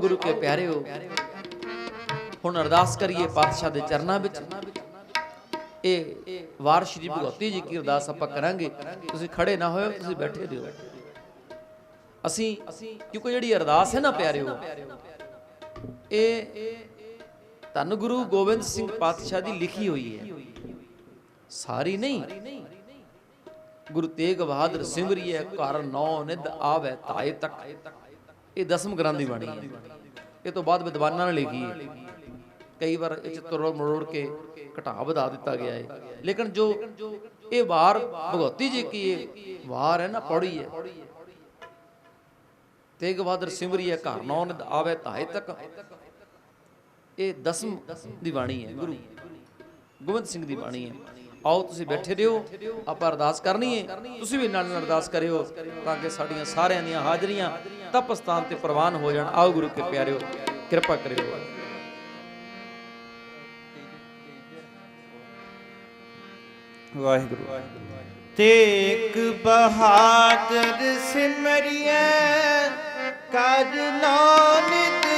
ਗੁਰੂ ਕੇ ਪਿਆਰਿਓ, ਹੁਣ ਅਰਦਾਸ ਕਰੀਏ ਪਾਤਸ਼ਾਹ ਦੇ ਚਰਨਾਂ ਵਿੱਚ। ਇਹ ਵਾਰ ਸ਼੍ਰੀ ਭਗਵਤੀ ਜੀ ਕੀ ਅਰਦਾਸ ਆਪਾਂ ਕਰਾਂਗੇ। ਤੁਸੀਂ ਖੜੇ ਨਾ ਹੋਇਓ, ਤੁਸੀਂ ਬੈਠੇ ਰਹੋ। ਅਸੀਂ, ਕਿਉਂਕਿ ਜਿਹੜੀ ਅਰਦਾਸ ਹੈ ਨਾ ਪਿਆਰਿਓ, ਇਹ ਧੰਨ ਗੁਰੂ ਗੋਬਿੰਦ ਸਿੰਘ ਪਾਤਸ਼ਾਹ ਦੀ ਲਿਖੀ ਹੋਈ ਹੈ। ਸਾਰੀ ਨਹੀਂ, ਗੁਰੂ ਤੇਗ ਬਹਾਦਰ ਸਿਮਰਿਏ ਘਰ ਨੌ ਨਿਧ ਆਵੇ ਤਾਏ ਤੱਕ। ਇਹ ਦਸਮ ਗ੍ਰੰਥ ਦੀ ਬਾਣੀ ਹੈ। ਇਹ ਤੋਂ ਬਾਅਦ ਵਿਦਵਾਨਾਂ ਨੇ ਲਿਖੀ ਹੈ। ਕਈ ਵਾਰ ਇਹ ਚ ਤੁਰੜ ਮਰੋੜ ਕੇ ਘਟਾ ਵਧਾ ਦਿੱਤਾ ਗਿਆ ਹੈ। ਲੇਕਿਨ ਜੋ ਇਹ ਵਾਰ ਭਗਵਤੀ ਜੀ ਕੀ ਇਹ ਵਾਰ ਹੈ ਨਾ, ਪੌੜੀ ਹੈ। ਤੇਗ ਬਹਾਦਰ ਸਿਮਰਿਏ ਘਰ ਨੌ ਨਿਧ ਆਵੇ ਤਾਏ ਤੱਕ। ਇਹ ਦਸਮ ਦੀ ਬਾਣੀ ਹੈ, ਗੁਰੂ ਗੋਬਿੰਦ ਸਿੰਘ ਦੀ ਬਾਣੀ ਹੈ। ਆਓ ਤੁਸੀਂ ਬੈਠੇ ਰਹੋ, ਆਪਾਂ ਅਰਦਾਸ ਕਰਨੀ ਹੈ ਤੁਸੀਂ ਵੀ ਨਾਲ ਨਾਲ ਅਰਦਾਸ ਕਰਿਓ ਤਾਂ ਕਿ ਸਾਡੀਆਂ ਸਾਰਿਆਂ ਦੀਆਂ ਹਾਜ਼ਰੀਆਂ ਤਪ ਤੇ ਪ੍ਰਵਾਨ ਹੋ ਜਾਣ। ਆਓ ਗੁਰੂ ਕੇ ਪਿਆਰਿਓ, ਕਿਰਪਾ ਕਰਿਓ। ਵਾਹਿਗੁਰੂ। ਤੇਗ ਬਹਾਦਰ ਸਿਮਰਿਐ ਕਰ ਨਾਨਕ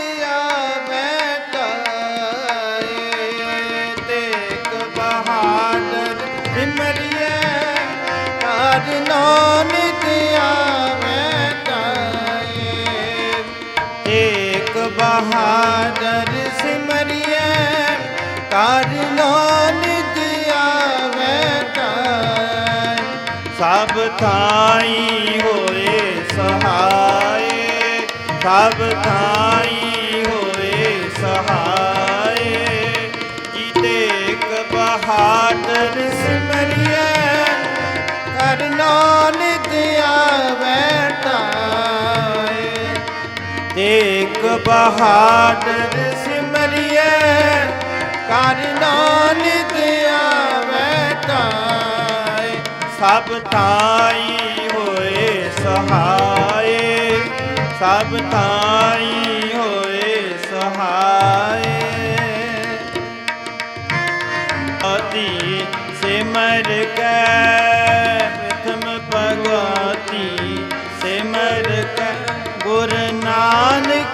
ਬਹਾਦਰ ਸਿਮਰਿਐ ਕਰ ਨਾਨਕ ਆਵੈ ਕਾਏ ਸਭ ਥਾਈ ਹੋਏ ਸਹਾਏ ਸਭ ਥਾਈ ਤੇਗ ਬਹਾਦਰ ਸਿਮਰਿਐ ਕਰ ਨਾਨਕ ਆਵੈ ਤਾਏ ਸਭ ਤਾਈ ਹੋਏ ਸਹਾਏ ਸਭ ਤਾਈ ਹੋਏ ਸਹਾਏ ਅਤੀ ਸਿਮਰ ਕੈ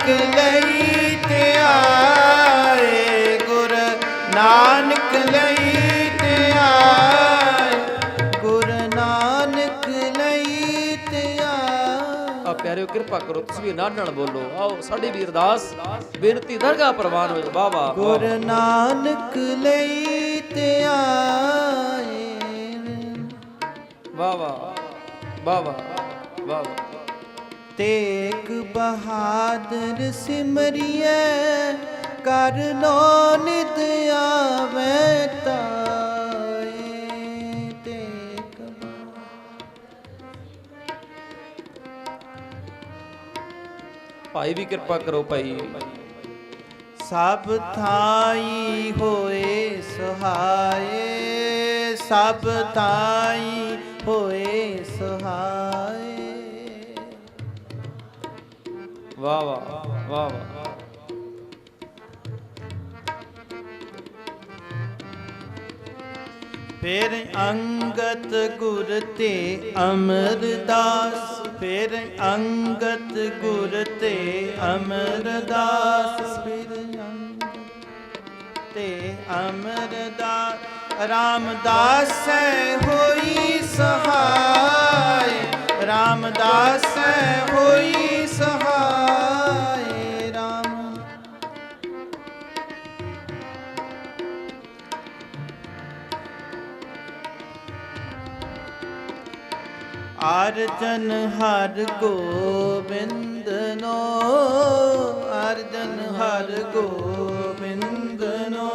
ਲਈ ਤੇ ਆਏ ਗੁਰ ਨਾਨਕ ਲਈ ਤੇ ਆਏ ਗੁਰ ਨਾਨਕ ਲਈ ਤੇ ਆਏ। ਆ ਪਿਆਰਿਓ ਕਿਰਪਾ ਕਰੋ ਤੁਸੀਂ ਵੀ ਨਾਲ ਨਾਲ ਬੋਲੋ। ਆਓ ਸਾਡੀ ਵੀ ਅਰਦਾਸ ਬੇਨਤੀ ਦਰਗਾਹ ਪ੍ਰਵਾਨ ਹੋਏ ਬਾਬਾ ਗੁਰ ਨਾਨਕ ਲਈ ਤੇ ਆਏ ਵਾਹ ਵਾਹ ਵਾਹ ਵਾਹ ਵਾਹ ਵਾਹ ਤੇਗ ਬਹਾਦਰ ਸਿਮਰਿਐ ਕਰ ਨਿਤ ਆਵੇ ਤਾਏ ਤੇਗ ਭਾਈ ਵੀ ਕਿਰਪਾ ਕਰੋ ਭਾਈ। ਸਭ ਥਾਈ ਹੋਏ ਸਹਾਏ ਸਭ ਥਾਈ ਵਾਹ ਵਾਹ ਵਾਹ ਵਾਹ। ਫਿਰ ਅੰਗਤ ਗੁਰ ਤੇ ਅਮਰਦਾਸ, ਫਿਰ ਅੰਗਤ ਗੁਰ ਤੇ ਅਮਰਦਾਸ, ਫਿਰ ਅੰਗਤ ਤੇ ਅਮਰਦਾਸ। ਰਾਮਦਾਸ ਹੋਈ ਸਹਾਈ ਰਾਮਦਾਸ ਹੋਈ ਸਹਾਈ ਅਰਜਨ ਹਰ ਗੋਬਿੰਦ ਨੋ ਅਰਜਨ ਹਰ ਗੋਬਿੰਦ ਨੋ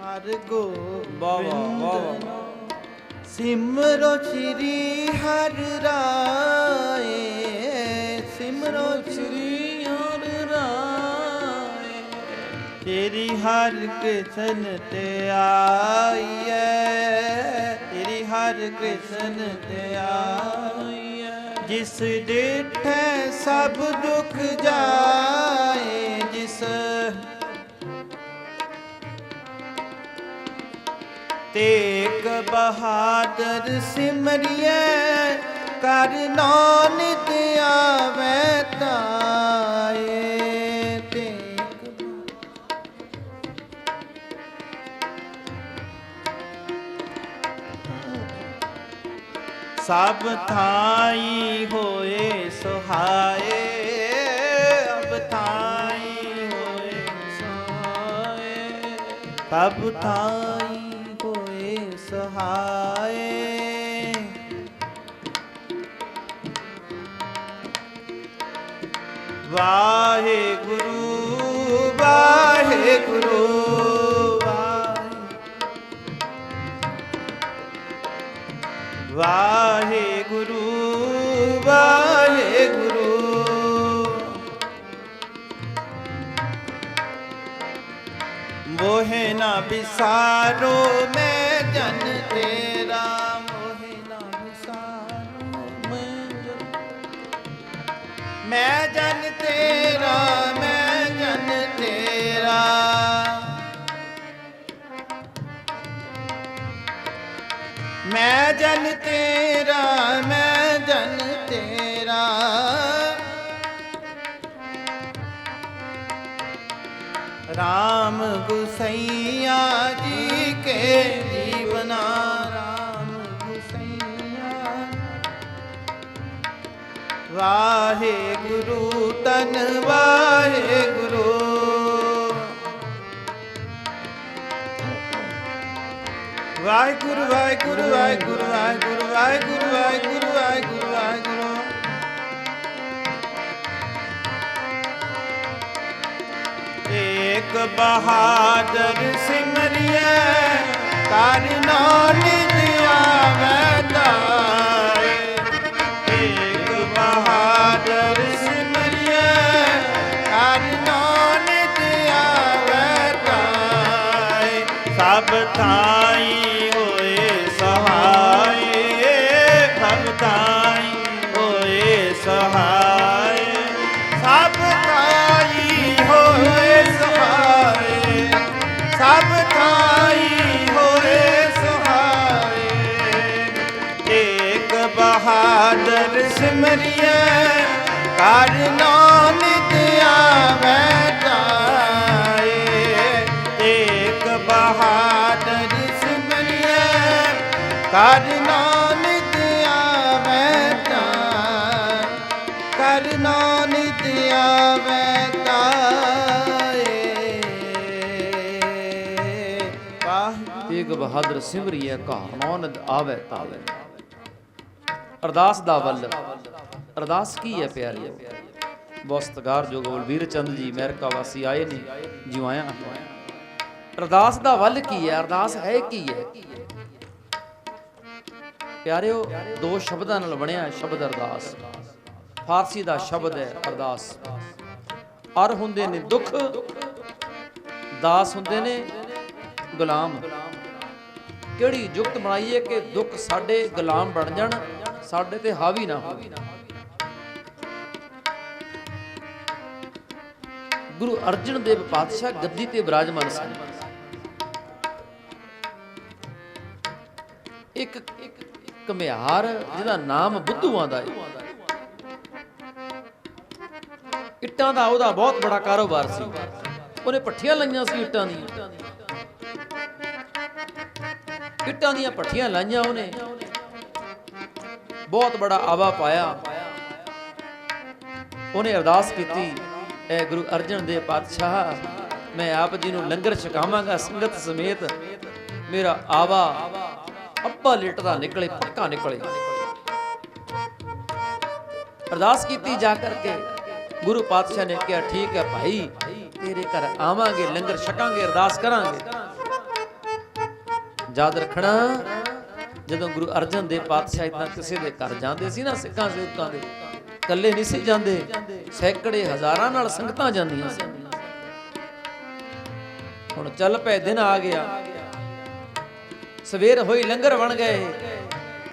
ਹਰ ਗੋਬਿੰਦ ਸਿਮਰੋ ਸ੍ਰੀ ਹਰ ਰਾਏ ਸਿਮਰੋ ਸ੍ਰੀ ਹਰ ਰਾਏ। ਤੇਰੀ ਹਰ ਕ੍ਰਿਸ਼ਨ ਤੇ ਤੇਰੀ ਹਰ ਕ੍ਰਿਸ਼ਨ ਤੇ ਜਿਸ ਡੇਠੈ ਸਭ ਦੁਖ ਜਾਏ, ਜਿਸ ਤੇਗ ਬਹਾਦਰ ਸਿਮਰਿਐ ਕਰ ਨਾਨਕ ਆਵੇ ਤਾਏ। ਸਭ ਥਾਈ ਹੋਏ ਸੁਹਾਏ ਅਬ ਥਾਈ ਹੋਏ ਸੁਹਾਏ। ਸਭ ਥਾਈ ਹੋਏ ਸੁਹਾਏ। ਵਾਹੇ ਵਾਹਿਗੁਰੂ। ਮੋਹਿ ਨਾ ਵਿਸਾਰੋ, ਮੈਂ ਜਨ ਤੇਰਾ। ਮੋਹਿ ਨਾ ਵਿਸਾਰੋ, ਮੈਂ ਜਨ ਮੈਂ ਜਨ ਤੇਰਾ, ਮੈਂ ਜਨ ਤੇਰਾ। ਮੈਂ ਜਨ ਤੇਰਾ, ਮੈਂ ਰਾਮ ਗੁਸਈਆ ਜੀ ਕੇ ਜੀਵਨਾ, ਰਾਮ ਗੁਸਈਆ। ਵਾਹਿਗੁਰੂ ਤਨ ਵਾਹਿਗੁਰੂ। ਵਾਹਿਗੁਰੂ ਵਾਹਿਗੁਰੂ ਵਾਹਿਗੁਰੂ ਵਾਹਿਗੁਰੂ ਵਾਹਿਗੁਰੂ ਵਾਹਿਗੁਰੂ। ਏਕ ਬਹਾਦਰ ਸਿਮਰਿਐ ਕਰ ਨਾਨਕ ਆਵੈ ਤਾਰੇ। ਏਕ ਬਹਾਦਰ ਸਿਮਰਿਐ ਕਰ ਨਾਨਕ ਆਵੈ ਤਾਰੇ। ਸਭ ਥਾਈ ਕਰ ਨਾਨਕ ਆਵੈ ਤਾਏ ਕਰ ਨਾਨਕ ਆਵੈ ਤਾਏ। ਵਾਹਿਗੁਰੂ। ਤੇਗ ਬਹਾਦਰ ਸਿਮਰਿਐ ਘਰ ਆਵੇ ਤਾਵੇ। ਅਰਦਾਸ ਦਾ ਵੱਲ, ਅਰਦਾਸ ਕੀ ਹੈ ਪਿਆਰਿਓ? ਬੋਸਤਗਾਰ ਜੋ ਬਲਵੀਰ ਚੰਦ ਜੀ, ਅਮਰੀਕਾ ਵਾਸੀ ਆਏ ਨੇ, ਜਿਉ ਆਇਆ। ਅਰਦਾਸ ਦਾ ਵੱਲ ਕੀ ਹੈ? ਅਰਦਾਸ ਹੈ ਕੀ ਹੈ? ਪਿਆਰਿਓ, ਦੋ ਸ਼ਬਦਾਂ ਨਾਲ ਬਣਿਆ ਸ਼ਬਦ ਅਰਦਾਸ। ਫਾਰਸੀ ਦਾ ਸ਼ਬਦ ਹੈ ਅਰਦਾਸ। ਅਰ ਹੁੰਦੇ ਨੇ ਦੁੱਖ, ਦਾਸ ਹੁੰਦੇ ਨੇ ਗੁਲਾਮ। ਕਿਹੜੀ ਜੁਗਤ ਬਣਾਈਏ ਕਿ ਦੁੱਖ ਸਾਡੇ ਗੁਲਾਮ ਬਣ ਜਾਣ, ਸਾਡੇ ਤੇ ਹਾਵੀ ਨਾ ਹੋਵੇ। ਗੁਰੂ ਅਰਜਨ ਦੇਵ ਪਾਤਸ਼ਾਹ ਗੱਦੀ ਤੇ ਵਿਰਾਜਮਾਨ ਸਨ। ਕਮਿਆਰ ਜਿਹਦਾ ਨਾਮ ਬੁੱਧੂਆਂ ਆਂਦਾ ਹੈ ਇੱਟਾਂ ਦਾ ਉਹਦਾ ਬਹੁਤ ਬੜਾ ਕਾਰੋਬਾਰ ਸੀ। ਉਹਨੇ ਪੱਠੀਆਂ ਲਾਈਆਂ ਸੀ ਇੱਟਾਂ ਦੀਆਂ। ਇੱਟਾਂ ਦੀਆਂ ਪੱਠੀਆਂ ਲਾਈਆਂ ਉਹਨੇ। ਬਹੁਤ ਬੜਾ ਆਵਾ ਪਾਇਆ। ਉਹਨੇ ਅਰਦਾਸ ਕੀਤੀ, ਐ ਗੁਰੂ ਅਰਜਨ ਦੇਵ ਪਾਤਸ਼ਾਹ, ਮੈਂ ਆਪ ਜੀ ਨੂੰ ਲੰਗਰ ਛਕਾਵਾਂਗਾ ਸੰਗਤ ਸਮੇਤ। ਮੇਰਾ ਆਵਾ ਅੱਬਾ ਲਿਟਦਾ ਨਿਕਲੇ, ਪੱਕਾ ਨਿਕਲੇ। ਅਰਦਾਸ ਕੀਤੀ ਜਾ ਕਰਕੇ ਗੁਰੂ ਪਾਤਸ਼ਾਹ ਨੇ ਕਿਹਾ, ਠੀਕ ਹੈ ਭਾਈ, ਤੇਰੇ ਘਰ ਆਵਾਂਗੇ, ਲੰਗਰ ਛਕਾਂਗੇ, ਅਰਦਾਸ ਕਰਾਂਗੇ। ਯਾਦ ਰੱਖਣਾ, ਜਦੋਂ ਗੁਰੂ ਅਰਜਨ ਦੇਵ ਪਾਤਸ਼ਾਹ ਇਦਾਂ ਕਿਸੇ ਦੇ ਘਰ ਜਾਂਦੇ ਸੀ ਨਾ, ਸਿੱਖਾਂ ਸੇਵਕਾਂ ਦੇ, ਇਕੱਲੇ ਨਹੀਂ ਸੀ ਜਾਂਦੇ, ਸੈਂਕੜੇ ਹਜ਼ਾਰਾਂ ਨਾਲ ਸੰਗਤਾਂ ਜਾਂਦੀਆਂ ਸੀ। ਹੁਣ ਚੱਲ ਪਏ, ਦਿਨ ਆ ਗਿਆ। ਸਵੇਰ ਹੋਈ ਲੰਗਰ ਬਣ ਗਏ।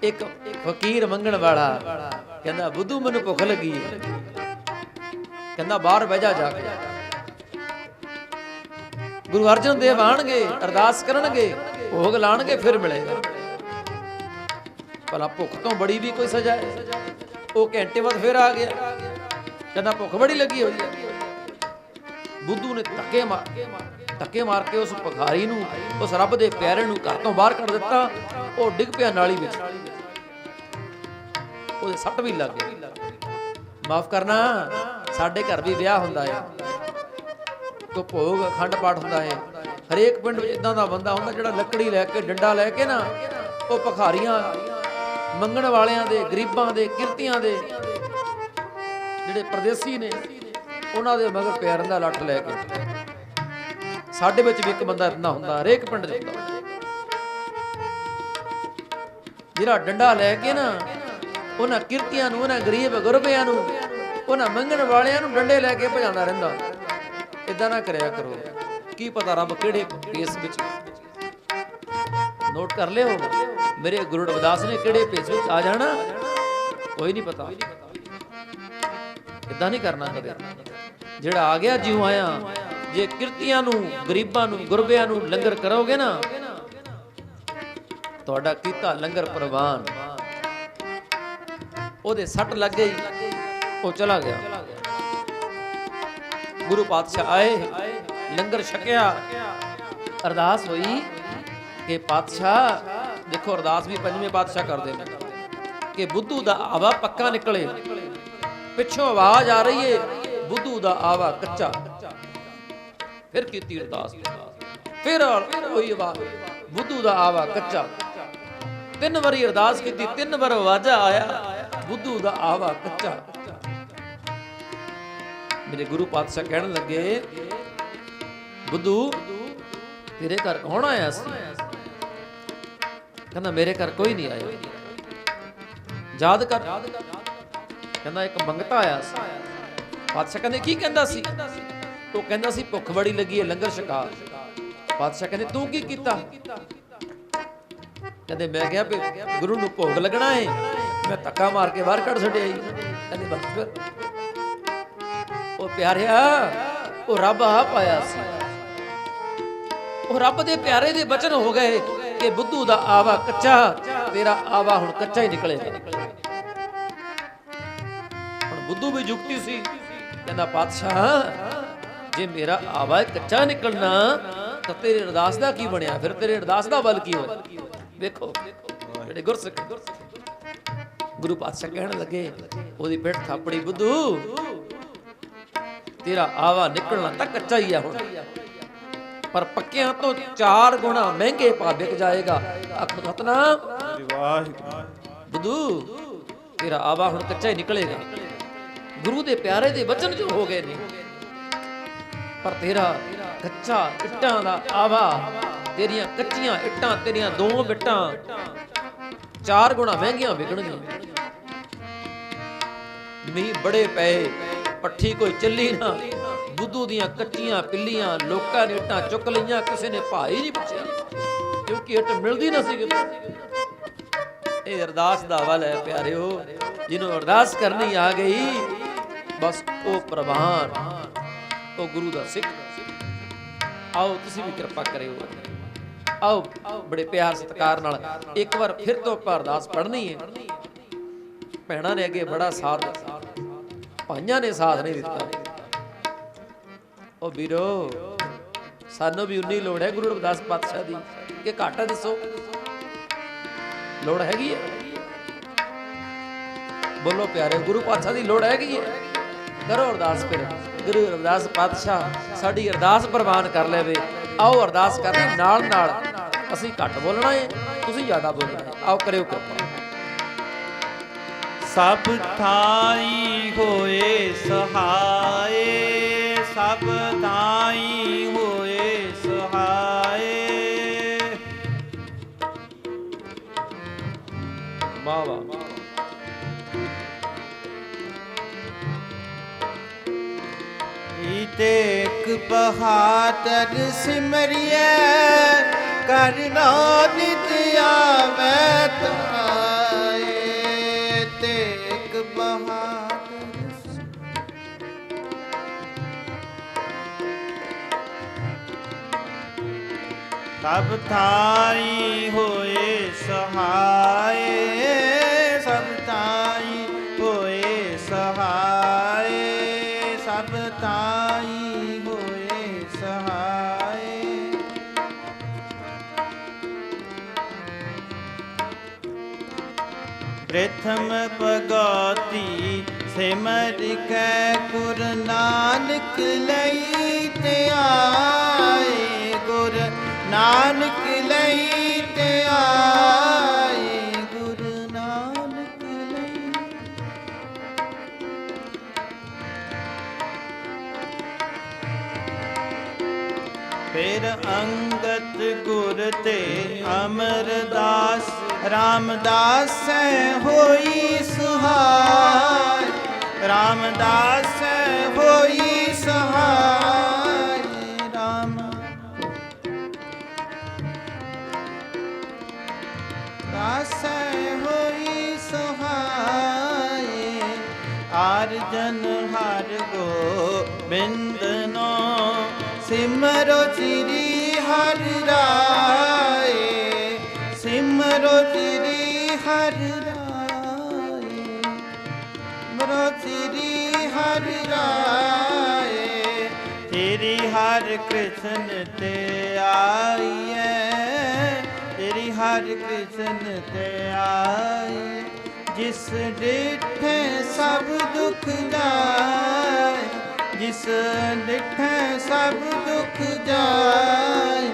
ਇੱਕ ਫਕੀਰ ਮੰਗਣ ਵਾਲਾ ਕਹਿੰਦਾ, ਬੁੱਧੂ, ਮੈਨੂੰ ਭੁੱਖ ਲੱਗੀ ਹੈ। ਕਹਿੰਦਾ, ਬਾਹਰ ਬਹਿ ਜਾ ਜਾ ਕੇ। ਗੁਰੂ ਅਰਜਨ ਦੇਵ ਆਣਗੇ, ਅਰਦਾਸ ਕਰਨਗੇ, ਭੋਗ ਲਾਣਗੇ, ਫਿਰ ਮਿਲੇਗਾ। ਭਲਾ ਭੁੱਖ ਤੋਂ ਬੜੀ ਵੀ ਕੋਈ ਸਜ਼ਾ ਹੈ। ਉਹ ਘੰਟੇ ਬਾਅਦ ਫਿਰ ਆ ਗਿਆ। ਕਹਿੰਦਾ, ਭੁੱਖ ਬੜੀ ਲੱਗੀ ਹੋਈ ਹੈ। ਬੁੱਧੂ ਨੇ ਧੱਕੇ ਮਾਰ ਧੱਕੇ ਮਾਰ ਕੇ ਉਸ ਭਖਾਰੀ ਨੂੰ, ਉਸ ਰੱਬ ਦੇ ਪਿਆਰੇ ਨੂੰ ਘਰ ਤੋਂ ਬਾਹਰ ਕੱਢ ਦਿੱਤਾ, ਉਹ ਡਿੱਗ ਪਿਆ ਨਾਲੀ ਵਿੱਚ। ਉਹਦੇ ਸੱਟ ਵੀ ਲੱਗ ਗਈ। ਮਾਫ ਕਰਨਾ, ਸਾਡੇ ਘਰ ਵੀ ਵਿਆਹ ਹੁੰਦਾ ਹੈ ਕੋ ਭੋਗ, ਅਖੰਡ ਪਾਠ ਹੁੰਦਾ ਹੈ ਹਰੇਕ ਪਿੰਡ ਵਿੱਚ ਇਦਾਂ ਦਾ ਬੰਦਾ ਹੁੰਦਾ ਜਿਹੜਾ ਲੱਕੜੀ ਲੈ ਕੇ, ਡੰਡਾ ਲੈ ਕੇ ਨਾ, ਉਹ ਭਖਾਰੀਆਂ ਮੰਗਣ ਵਾਲਿਆਂ ਦੇ, ਗਰੀਬਾਂ ਦੇ, ਕਿਰਤੀਆਂ ਦੇ, ਜਿਹੜੇ ਪਰਦੇਸੀ ਨੇ, ਉਹਨਾਂ ਦੇ ਮਗਰ ਪਿਆਰਾਂ ਦਾ ਲੱਟ ਲੈ ਕੇ ਸਾਡੇ ਵਿੱਚ ਵੀ ਇੱਕ ਬੰਦਾ ਇਦਾਂ ਹੁੰਦਾ, ਹਰੇਕ ਪਿੰਡ 'ਚ ਹੁੰਦਾ। ਜਿਹੜਾ ਡੰਡਾ ਲੈ ਕੇ ਨਾ, ਉਹਨਾਂ ਕਿਰਤੀਆਂ ਨੂੰ, ਉਹਨਾਂ ਗਰੀਬ ਗੁਰਬਿਆਂ ਨੂੰ, ਉਹਨਾਂ ਮੰਗਣ ਵਾਲਿਆਂ ਨੂੰ ਡੰਡੇ ਲੈ ਕੇ ਭਜਾਉਂਦਾ ਰਹਿੰਦਾ। ਇਦਾਂ ਨਾ ਕਰਿਆ ਕਰੋ। ਕੀ ਪਤਾ ਰੱਬ ਕਿਹੜੇ ਕੇਸ ਵਿੱਚ ਨੋਟ ਕਰ ਲਿਓ ਮੇਰੇ ਗੁਰੂ ਰਵਿਦਾਸ ਨੇ ਕਿਹੜੇ ਪੇਸ ਵਿੱਚ ਆ ਜਾਣਾ? ਕੋਈ ਨਹੀਂ ਪਤਾ। ਇਦਾਂ ਨਹੀਂ ਕਰਨਾ ਕਦੇ। ਜਿਹੜਾ ਆ ਗਿਆ, ਜਿਉ ਆਇਆ ਜੇ ਕਿਰਤੀਆਂ ਨੂੰ, ਗਰੀਬਾਂ ਨੂੰ, ਗੁਰਬਿਆਂ ਨੂੰ ਲੰਗਰ ਕਰੋਗੇ ਨਾ, ਤੁਹਾਡਾ ਕੀਤਾ ਲੰਗਰ ਪ੍ਰਵਾਨ। ਉਹਦੇ ਸੱਟ ਲੱਗ ਗਈ, ਉਹ ਚਲਾ ਗਿਆ। ਗੁਰੂ ਪਾਤਸ਼ਾਹ ਆਏ, ਲੰਗਰ ਛਕਿਆ। ਅਰਦਾਸ ਹੋਈ ਕਿ ਪਾਤਸ਼ਾਹ, ਦੇਖੋ ਅਰਦਾਸ ਵੀ ਪੰਜਵੇਂ ਪਾਤਸ਼ਾਹ ਕਰਦੇ ਨੇ, ਕਿ ਬੁੱਧੂ ਦਾ ਆਵਾ ਪੱਕਾ ਨਿਕਲੇ। ਪਿੱਛੋਂ ਆਵਾਜ਼ ਆ ਰਹੀ ਏ, ਬੁੱਧੂ ਦਾ ਆਵਾ ਕੱਚਾ। ਫਿਰ ਕੀਤੀ ਅਰਦਾਸ। ਫਿਰ ਕੋਈ ਆਵਾਜ਼ ਬੁੱਧੂ ਦਾ ਆਵਾ ਕੱਚਾ। ਤਿੰਨ ਵਾਰੀ ਅਰਦਾਸ ਕੀਤੀ, ਤਿੰਨ ਵਾਰ ਆਵਾਜ਼ਾ ਆਇਆ। ਬੁੱਧੂ ਦਾ ਆਵਾ ਕੱਚਾ। ਮੇਰੇ ਗੁਰੂ ਪਾਤਸ਼ਾਹ ਕਹਿਣ ਲੱਗੇ, ਬੁੱਧੂ, ਤੇਰੇ ਘਰ ਕੌਣ ਆਇਆ ਸੀ? ਕਹਿੰਦਾ, ਮੇਰੇ ਘਰ ਕੋਈ ਨਹੀਂ ਆਇਆ। ਯਾਦ ਕਰ। ਕਹਿੰਦਾ, ਇੱਕ ਮੰਗਤਾ ਆਇਆ ਸੀ। ਪਾਤਸ਼ਾਹ ਕਹਿੰਦੇ, ਕੀ ਕਹਿੰਦਾ ਸੀ? ਉਹ ਕਹਿੰਦਾ ਸੀ ਭੁੱਖ ਬੜੀ ਲੱਗੀ ਹੈ ਲੰਗਰ ਛਕਾ। ਪਾਤਸ਼ਾਹ ਕਹਿੰਦੇ, ਤੂੰ ਕੀ ਕੀਤਾ? ਕਹਿੰਦੇ, ਮੈਂ ਕਿਹਾ ਵੀ ਗੁਰੂ ਨੂੰ ਭੋਗ ਲੱਗਣਾ ਹੈ ਮੈਂ ਧੱਕਾ ਮਾਰ ਕੇ ਬਾਹਰ ਕੱਢ ਛੱਡਿਆ ਕਹਿੰਦੇ, ਬਸ ਫਿਰ। ਉਹ ਪਿਆਰਿਆ, ਉਹ ਰੱਬ ਆਪ ਆਇਆ ਸੀ। ਉਹ ਰੱਬ ਦੇ ਪਿਆਰੇ ਦੇ ਬਚਨ ਹੋ ਗਏ ਕਿ ਬੁੱਧੂ ਦਾ ਆਵਾ ਕੱਚਾ, ਤੇਰਾ ਆਵਾ ਹੁਣ ਕੱਚਾ ਹੀ ਨਿਕਲੇਗਾ ਹੁਣ ਬੁੱਧੂ ਵੀ ਜੁਗਤੀ ਸੀ। ਕਹਿੰਦਾ ਪਾਤਸ਼ਾਹ ਜੇ ਮੇਰਾ ਆਵਾ ਕੱਚਾ ਨਿਕਲਣਾ, ਤਾਂ ਤੇਰੇ ਅਰਦਾਸ ਦਾ ਕੀ ਬਣਿਆ? ਫਿਰ ਤੇਰੇ ਅਰਦਾਸ ਦਾ ਬਲ ਕੀ ਹੋਇਆ? ਵੇਖੋ, ਜਿਹੜੇ ਗੁਰਸਿੱਖ ਗੁਰੂ ਪਾਤਸ਼ਾਹ ਕਹਿਣ ਲੱਗੇ, ਉਹਦੀ ਪਿੱਠ ਥਾਪੜੀ, ਬੁੱਧੂ, ਤੇਰਾ ਆਵਾ ਨਿਕਲਣਾ ਤਾਂ ਕੱਚਾ ਹੀ ਆ ਹੁਣ। ਪਰ ਪੱਕਿਆਂ ਤੋਂ ਚਾਰ ਗੁਣਾ ਮਹਿੰਗੇ ਪਾ ਵਿਕ ਜਾਏਗਾ। ਅੱਖ ਸਤਨਾਮ ਬੁੱਧੂ, ਤੇਰਾ ਆਵਾ ਹੁਣ ਕੱਚਾ ਹੀ ਨਿਕਲੇਗਾ। ਗੁਰੂ ਦੇ ਪਿਆਰੇ ਦੇ ਵਚਨ ਜੋ ਹੋ ਗਏ ਨੇ ਪਰ ਤੇਰਾ ਕੱਚਾ ਇੱਟਾਂ ਦਾ ਆਵਾ, ਤੇਰੀਆਂ ਕੱਚੀਆਂ ਇੱਟਾਂ, ਤੇਰੀਆਂ ਦੋ ਬਿੱਟਾਂ। ਚਾਰ ਗੁਣਾ ਮਹਿੰਗੀਆਂ ਵਿਕਣਗੀਆਂ। ਮੀਂਹ ਬੜੇ ਪਏ, ਪੱਠੀ ਕੋਈ ਚੱਲੀ ਨਾ। ਬੁੱਧੂ ਦੀਆਂ ਕੱਚੀਆਂ ਪਿੱਲੀਆਂ, ਲੋਕਾਂ ਨੇ ਇੱਟਾਂ ਚੁੱਕ ਲਈਆਂ, ਕਿਸੇ ਨੇ ਭਾਈ ਨਹੀਂ ਪੁੱਛਿਆ। ਕਿਉਂਕਿ ਇੱਟ ਮਿਲਦੀ ਨਾ ਸੀ ਇਹ ਅਰਦਾਸ ਦਾ ਹਵਲ ਹੈ ਪਿਆਰਿਓ, ਜਿਹਨੂੰ ਅਰਦਾਸ ਕਰਨੀ ਆ ਗਈ, ਬਸ ਉਹ ਪ੍ਰਵਾਨ। ਉਹ ਗੁਰੂ ਦਾ ਸਿੱਖ। ਆਓ, ਤੁਸੀਂ ਵੀ ਕਿਰਪਾ ਕਰਿਓ। ਆਓ, ਬੜੇ ਪਿਆਰ ਸਤਿਕਾਰ ਨਾਲ ਇੱਕ ਵਾਰ ਫਿਰ ਤੋਂ ਆਪਾਂ ਅਰਦਾਸ ਪੜ੍ਹਨੀ ਹੈ। ਭੈਣਾਂ ਨੇ ਅੱਗੇ ਬੜਾ ਸਾਥ ਦਿੱਤਾ। ਭਾਈਆਂ ਨੇ ਸਾਥ ਨਹੀਂ ਦਿੱਤਾ। ਉਹ ਵੀਰੋ, ਸਾਨੂੰ ਵੀ ਉਨੀ ਲੋੜ ਹੈ ਗੁਰੂ ਰਵਿਦਾਸ ਪਾਤਸ਼ਾਹ ਦੀ। ਕਿ ਘਾਟਾ ਦੱਸੋ। ਲੋੜ ਹੈਗੀ ਹੈ? ਬੋਲੋ ਪਿਆਰੇ, ਗੁਰੂ ਪਾਤਸ਼ਾਹ ਦੀ ਲੋੜ ਹੈਗੀ ਹੈ। ਕਰੋ ਅਰਦਾਸ ਫਿਰ। ਗੁਰੂ ਰਵਿਦਾਸ ਪਾਤਸ਼ਾਹ ਸਾਡੀ ਅਰਦਾਸ ਪ੍ਰਵਾਨ ਕਰ ਲੈਵੇ। ਆਓ ਅਰਦਾਸ ਕਰਨੀ ਨਾਲ ਨਾਲ ਅਸੀਂ ਘੱਟ ਬੋਲਣਾ ਹੈ ਤੁਸੀਂ ਜ਼ਿਆਦਾ ਬੋਲਣਾ ਹੈ ਆਓ ਕਰਿਓ ਕਿਰਪਾ। ਸਭ ਥਾਈ ਹੋਏ ਸਹਾਏ ਸਭ ਥਾਈ ਹੋਏ ਸਹਾਏ। ਵਾਹ ਵਾਹ ਤੇਕ ਬਹਾਦਰ ਸਿਮਰਿਐ ਕਰਨਾ ਨਿਤ ਆਵੈ ਤਾਏ। ਤੇਕ ਬਹਾਦਰ ਸਿਮਰਿਐ ਥਾਈ ਹੋਏ ਸਹਾਏ। ਪ੍ਰਥਮ ਭਗਤੀ, ਸਿਮਰ ਕੈ ਗੁਰ ਨਾਨਕ ਲਈ ਤੇ ਆਏ ਗੁਰ ਨਾਨਕ ਲਈ ਤੇ ਆਏ ਗੁਰ ਨਾਨਕ ਲਈ। ਫਿਰ ਅੰਗਤ ਗੁਰ ਤੇ ਅਮਰਦਾਸ ਰਾਮਦਾਸ ਹੋਈ ਸੁਹਾਈ, ਰਾਮਦਾਸ ਹੋਈ ਸਹਾਈ, ਰਾਮ। ਦਾਸ ਹੋਈ ਸਹਾਈ ਆਰਜਨ ਹਰ ਗੋਬਿੰਦ ਨੋ ਸਿਮਰੋ ਚਿਰੀ ਹਰ ਰਾਏ ਸਿਮਰੋ ਚਿਰੀ ਹਰ ਰਾਏ ਮਰੋ ਚਿਰੀ ਹਰ ਰਾਏ, ਤੇਰੀ ਹਰ ਕ੍ਰਿਸ਼ਨ ਤੇ ਆਈਐ, ਤੇਰੀ ਹਰ ਕ੍ਰਿਸ਼ਨ ਤੇ ਆਈ ਜਿਸ ਡਿਠੇ ਸਭ ਦੁਖ ਜਾਏ, ਜਿਸ ਡਿਠੇ ਸਭ ਦੁੱਖ ਜਾਏ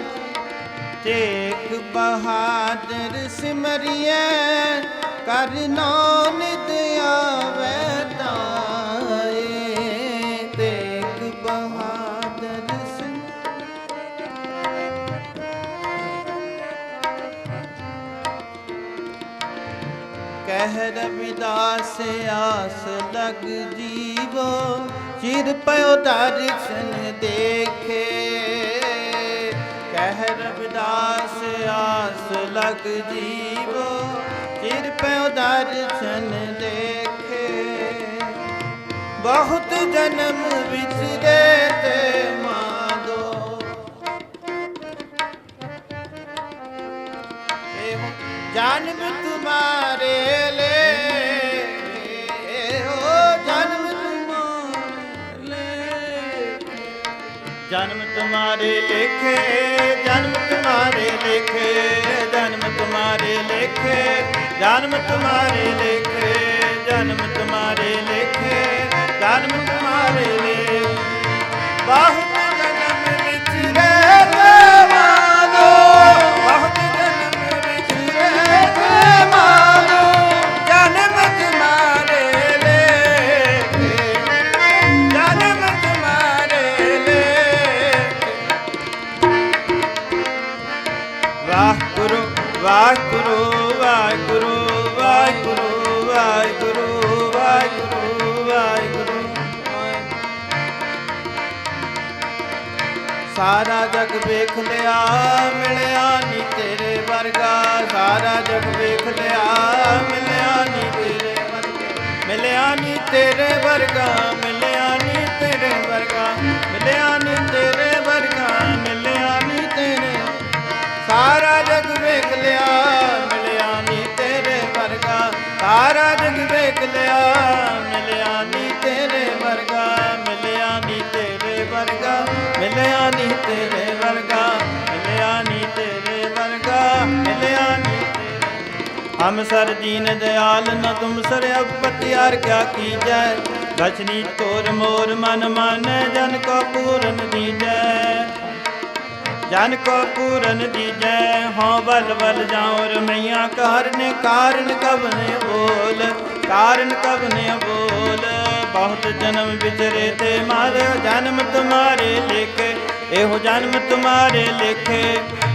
ਤੇਗ ਬਹਾਦਰ ਸਿਮਰਿਐ, ਕਰ ਨਾਨਕ ਆਵੇ ਤਾਏ। ਤੇਗ ਬਹਾਦਰ ਸਿਮ ਕਹਿ ਰਵਿਦਾਸ ਆਸ ਲਗ ਜੀਵੋ, ਚਿਰ ਪਇਓ ਦਰਸ਼ਨ ਦੇਖੇ। ਕਹਿ ਰਵਿਦਾਸ ਆਸ ਲਗ ਜੀਵੋ ਚਿਰ ਪਇਓ ਦਰਸ਼ਨ ਦੇਖੇ। ਬਹੁਤ ਜਨਮ ਵਿਚਰੇ ਤੇ ਜਨਮ ਤੁਮਾਰੇ ਲਿਖੇ, ਜਨਮ ਤੁਮਾਰੇ ਲੇਖੇ, ਜਨਮ ਤੁਮਾਰੇ ਲਿਖੇ, ਜਨਮ ਤੁਮਾਰੇ ਲਿਖੇ, ਜਨਮ ਤੁਮਾਰੇ ਲੇਖੇ, ਜਨਮ ਤੁਮਾਰੇ ਲਿਖੇ। ਬਹੁਤ ਸਾਰਾ ਜਗ ਵੇਖ ਲਿਆ, ਮਿਲਿਆ ਨੀ ਤੇਰੇ ਵਰਗਾ। ਸਾਰਾ ਜਗ ਵੇਖ ਲਿਆ, ਮਿਲਿਆ ਨੀ ਤੇਰੇ ਵਰਗਾ। ਮਿਲਿਆ ਨੀ ਤੇਰੇ ਵਰਗਾ, ਮਿਲਿਆ ਨੀ ਤੇਰੇ ਵਰਗਾ। ਮਿਲਿਆ ਨੀ ਤੇਰੇ ਵਰਗਾ, ਮਿਲਿਆ ਨੀ ਤੇਰੇ ਸਾਰਾ ਤੇਰੇ ਸਰ ਦੀਨ ਦਇਆਲ ਨ ਤੁਮ ਸਰ ਅਪਤਿਆਰ ਕਿਆ ਕੀਜੈ? ਗਛਨੀ ਤੋਰ ਮੋਰ ਮਨ ਮਾਨੈ, ਜਨ ਕੋ ਪੂਰਨ ਦੀਜੈ। ਜਨ ਕੋ ਪੂਰਨ ਦੀਜੈ, ਹਉ ਬਲ ਬਲ ਜਾਉ ਰਮਈਆ, ਕਾਰਨ ਕਾਰਨ ਕਬਨੇ ਬੋਲ, ਕਾਰਨ ਕਬਨੇ ਬੋਲ। ਬਹੁਤ ਜਨਮ ਵਿਚਰੇ ਤੇ ਮਾਰ, ਜਨਮ ਤੁਮਾਰੇ ਲਿਖੇ, ਇਹੋ ਜਨਮ ਤੁਮਾਰੇ ਲਿਖੇ।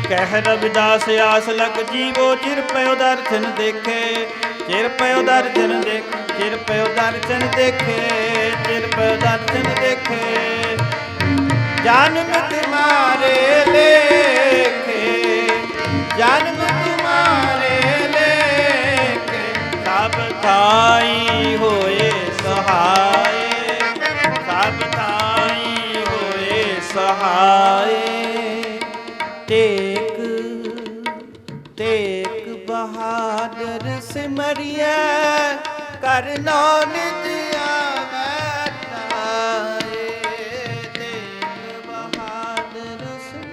ਕਹਿ ਰਵਿਦਾਸ, ਆਸ ਲਗ ਜੀਵੋ, ਚਿਰ ਪਇਓ ਦਰਸ਼ਨ ਦੇਖੇ। ਚਿਰ ਪਇਓ ਦਰਸ਼ਨ ਦੇਖ, ਚਿਰ ਪਇਓ ਦਰਸ਼ਨ ਦੇਖੇ, ਚਿਰ ਪਇਓ ਦਰਸ਼ਨ ਦੇਖੇ। ਜਨਮ ਤੁਮਾਰੇ ਲੇਖੇ ਜਨਮ ਤੁਮਾਰੇ ਲੇਖੇ, ਸਭ ਥਾਈ ਹੋਏ ਸਹਾਏ। ਸਭ ਥਾਈ ਹੋਏ ਸਹਾਏ। ਟੇਕ ਬਹਾਦਰ ਸਿਮਰਿਐ ਕਰਨੋ ਨਿਤ ਆਵੈ ਤਾਏ ਟੇਕ ਬਹਾਦਰ ਸਿਮ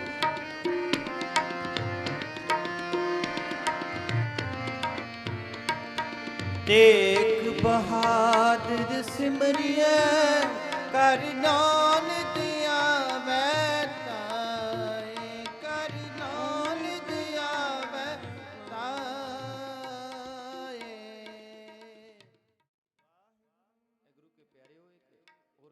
ਤੇਗ ਬਹਾਦਰ ਸਿਮਰਿਐ, ਕਰ ਨਾਨਕ